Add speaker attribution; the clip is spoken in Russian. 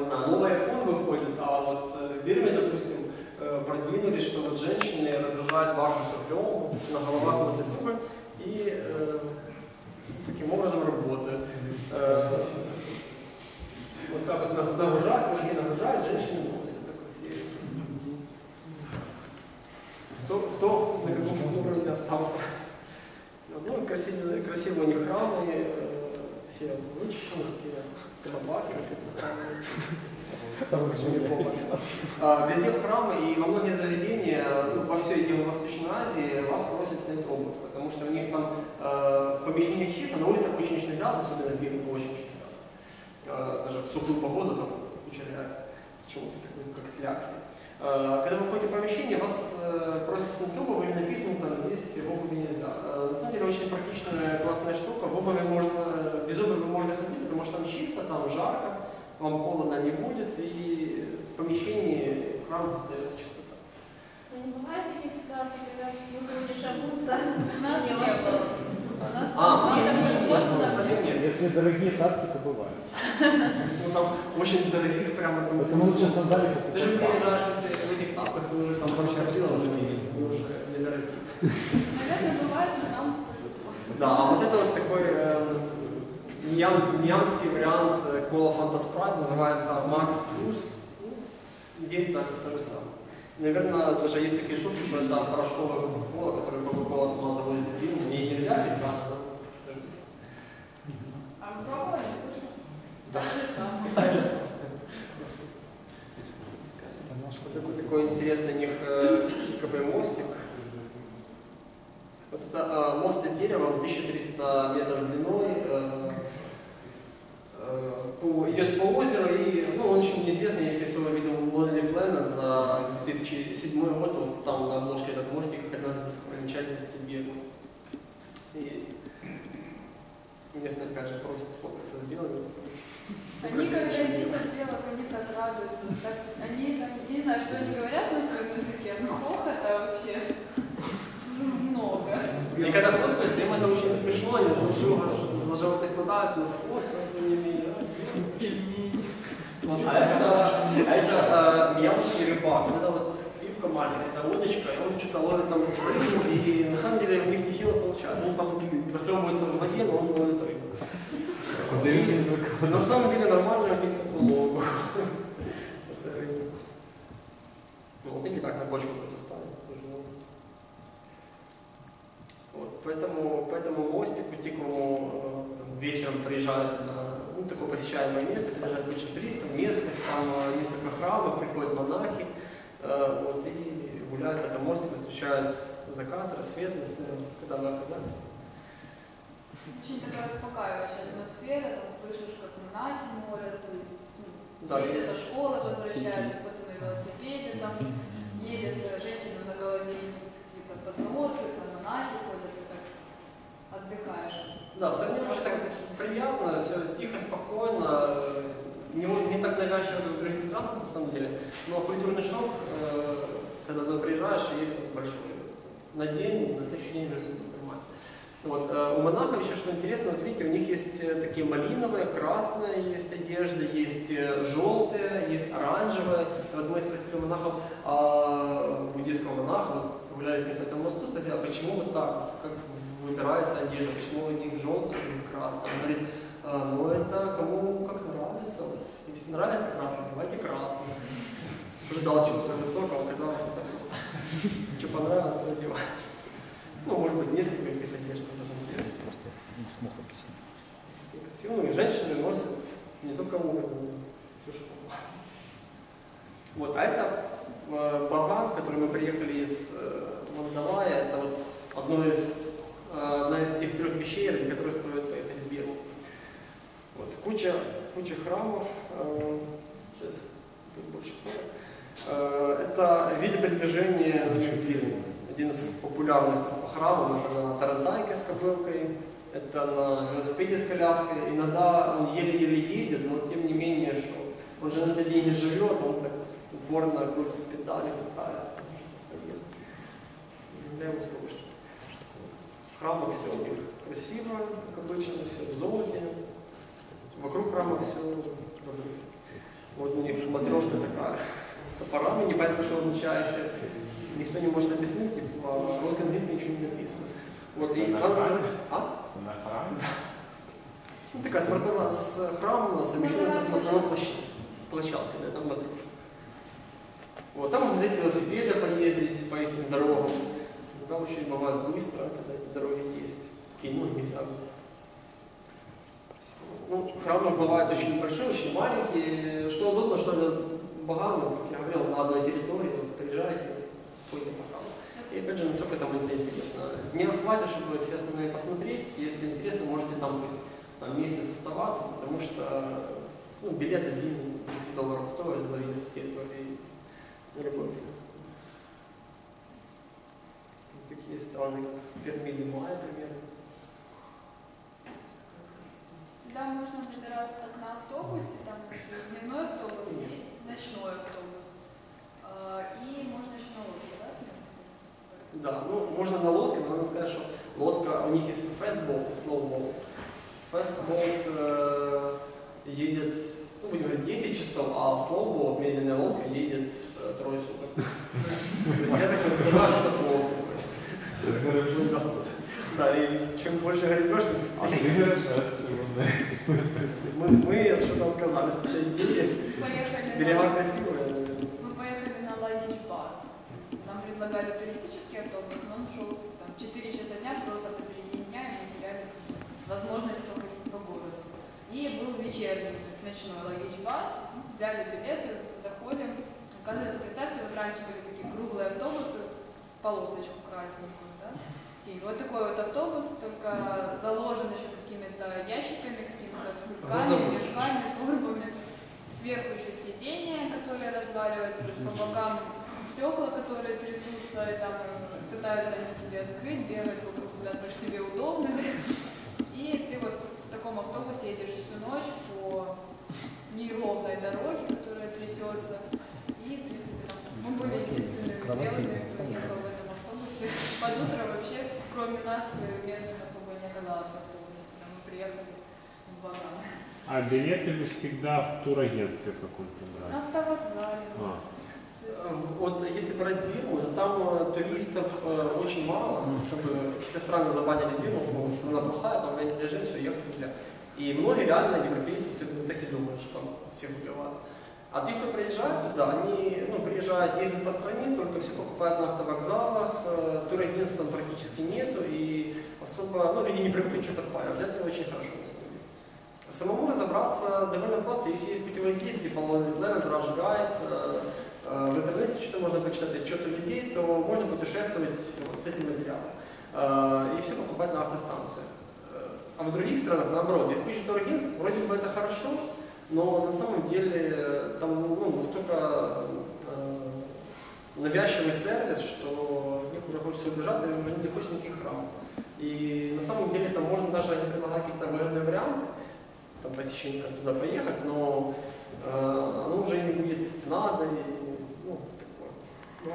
Speaker 1: не новый iPhone выходит, а вот в допустим, продвинули, что вот женщины разгружают баржу сухлем, на головах носят трубы и э, таким образом работают. Э, вот так вот на- нагружают, мужики нагружают, женщины носят такой серии. Кто, кто на каком уровне остался? Ну, красивые, красивые у них храмы, все такие собаки. Очень. А, Везде в храмы и во многие заведения, ну, во всей Юго-Восточной Азии вас просят снять обувь, потому что у них там э, в помещениях чисто, на улицах очень-очень грязно, особенно в Бирме очень-очень грязно. Э, даже в сухую погоду там куча грязи, почему-то такой, как слякоть. Э, Когда вы входите в помещение, вас э, просят снять обувь или написано там здесь в обуви нельзя. Э, На самом деле очень практичная, классная штука. В обуви можно, без обуви можно ходить, потому что там чисто, там жарко, вам холодно не будет, и в помещении в храме остается чистота.
Speaker 2: Но не бывает таких ситуаций, когда выходишь обуться.
Speaker 3: У нас не было. У нас
Speaker 1: А, нет,
Speaker 3: там.
Speaker 4: Если дорогие тапки, то бывает.
Speaker 1: Ну там очень дорогих прямо. там-
Speaker 4: Поэтому лучше сандали
Speaker 1: Ты же
Speaker 4: покупать.
Speaker 1: приезжаешь в этих тапках, ты уже там вообще ходила уже месяц, они уже недорогие.
Speaker 3: Наверное, бывает, но нам
Speaker 1: Да, а вот это вот такой эм, ньям- ньямский вариант э, кола фантаспрайт называется Max Plus. Идея то же самое. Наверное, даже есть такие шутки, что это порошковая кока-кола, которую Кока-кола сама завозит в Бирму. Ей нельзя официально, но
Speaker 3: А пробовали?
Speaker 1: Да. Такой интересный у них э, тиковый мостик. Вот это э, мост из дерева, он 1300 метров длиной, э, по- идет по озеру, и ну, он очень известный, если кто видел Lonely Planet за 2007 год, вот там на обложке этот мостик, как одна из достопримечательностей Бирмы есть. Местные, опять же, просят сфоткаться с белыми,
Speaker 3: Они, когда видят белок, они так радуются. Так, они там, я не знаю, что они говорят на своем языке, но хохота вообще много.
Speaker 1: И когда фоткаются, им это очень смешно, они друг друга что-то за животы хватаются, но фотка это не меня. А это, а э, мьянский рыбак, это вот рыбка маленькая, это удочка, и он что-то ловит там рыбу, и на самом деле у них нехило получается, он там захлебывается в воде, но он ловит рыбу. И на самом деле нормально у них такой лов. Это рыба. Ну вот или так на бочку кто-то норм. Вот, поэтому, поэтому мостику дикому э, вечером приезжают на ну, такое посещаемое место, приезжает куча туристов, местных, там э, несколько храмов, приходят монахи, э, вот, и гуляют по этому мостику, встречают закат, рассвет, знаю, когда вы оказались.
Speaker 3: Очень такая успокаивающая атмосфера, там слышишь, как монахи молятся,
Speaker 1: Да,
Speaker 3: дети со школы возвращаются, кто-то на велосипеде там едет, э, женщина на голове какие-то подносы, там монахи ходят, отдыхаешь.
Speaker 1: Да, в стране вообще так приятно, все тихо, спокойно, не, не так навязчиво, как в других странах, на самом деле. Но культурный шок, э, когда туда приезжаешь, есть большой. На день, на следующий день уже все. Вот, э, у монахов еще что интересно, вот видите, у них есть э, такие малиновые, красные есть одежды, есть желтые, есть оранжевые. Вот мы спросили монахов, а буддийского монаха, прогулялись с ним по этому мосту, спросили, а почему вот так вот, как выбирается одежда, почему у них желтая или красная? Он говорит, «А, ну это кому как нравится, вот, если нравится красный, давайте красный. Ждал чего-то высокого, оказалось это просто. Что понравилось, то одевай. Ну, может быть, несколько этих одежд разных цветов.
Speaker 4: Просто не смог объяснить.
Speaker 1: Красиво, ну и женщины носят не только все, что попало. Вот, а это э, Баган, в который мы приехали из э, Мандалая, это вот одно из, одна из тех трех вещей, ради которых стоит поехать в Бирму. Вот, куча, куча храмов, э, сейчас больше фото. Э, это виды передвижения в Бирме. Один из популярных храмов это на Тарантайке с кобылкой, это на велосипеде с коляской. Иногда он еле-еле едет, но тем не менее, что он же на день не живет, он так упорно крутит педали, пытается. Иногда ему сложно. В храмах все у них красиво, как обычно, все в золоте. Вокруг храма все разрыв. Вот у них матрешка такая, с топорами, непонятно, что означающее. Никто не может объяснить, в русском английском ничего не написано. Вот, и надо сказать, а? Ну, такая смотрела с храмом, совмещенная со смотровой площадкой, площадкой, да, там матрешка. Вот, там можно взять велосипеды, поездить по их дорогам. Очень бывает быстро, когда эти дороги есть. Такие, ну, не грязные. Ну, храмы бывают очень большие, очень маленькие. Что удобно, что ли, богам, как я говорил, на одной территории, вот, приезжаете, ходите по храму. И опять же, насколько там это интересно. Не хватит, чтобы все остальные посмотреть. Если интересно, можете там быть там, месяц оставаться, потому что ну, билет один 10 долларов стоит за въезд в территорию на Такие страны, как Перми или Майя, примерно.
Speaker 3: Сюда можно добираться на автобусе, там дневной автобус,
Speaker 1: Нет.
Speaker 3: есть ночной автобус. А, И можно еще на лодке, да?
Speaker 1: Да, ну можно на лодке, но надо сказать, что лодка, у них есть фестболт и слоуболт. Фестболт э, едет, ну будем говорить, 10 часов, а слоуболт, медленная лодка, едет э, трое суток. То есть я так понимаю, что это плохо. Да, и чем больше гребешь, тем быстрее. Мы, мы что-то отказались от этой идеи.
Speaker 3: Поехали
Speaker 1: Берега красивые.
Speaker 3: Мы поехали на Ладич Бас. Нам предлагали туристический автобус, но он шел там 4 часа дня, просто посередине дня, и мы теряли возможность походить по городу. И был вечерний ночной Ладич Бас. Взяли билеты, заходим. Оказывается, представьте, вот раньше были такие круглые автобусы, полосочку красненькую, да? Вот такой вот автобус, только заложен еще какими-то ящиками, какими-то кульками,
Speaker 1: Грузовой.
Speaker 3: мешками, торбами. Сверху еще сиденья, которые разваливаются, по бокам стекла, которые трясутся, и там пытаются они тебе открыть, бегать вокруг тебя, потому что тебе удобно. И ты вот в таком автобусе едешь всю ночь по неровной дороге, которая трясется. И, в принципе, там мы были единственными белыми, кто ехал в этом автобусе. Под утро вообще, кроме нас, места особо не оказалось в автобусе, когда мы приехали в Баган.
Speaker 5: А билеты вы всегда в турагентстве каком-то брали?
Speaker 3: На автовокзале.
Speaker 5: А,
Speaker 1: Э, Вот если брать Бирму, то там э, туристов э, очень мало. Как бы все страны забанили Бирму, потому что страна плохая, там режим, все, ехать нельзя. И многие реально европейцы особенно так и думают, что там всех убивают. А те, кто приезжает туда, они ну, приезжают, ездят по стране, только все покупают на автовокзалах, э, турагентств там практически нету, и особо, ну, люди не привыкли что-то впаривать. Это очень хорошо на самом деле. Самому разобраться довольно просто, если есть путеводитель, типа Lonely Planet, Rush Guide, в интернете что-то можно почитать отчеты людей, то можно путешествовать вот с этим материалом. И все покупать на автостанциях. Э, А в других странах наоборот, есть куча турагентств, вроде бы это хорошо, но на самом деле там ну, настолько навязчивый сервис, что них уже хочется убежать, и уже не хочется никаких храмов. И на самом деле там можно даже они предлагают какие-то важные варианты, там посещение, как туда поехать, но э, оно уже не будет надо, и, ну, такое.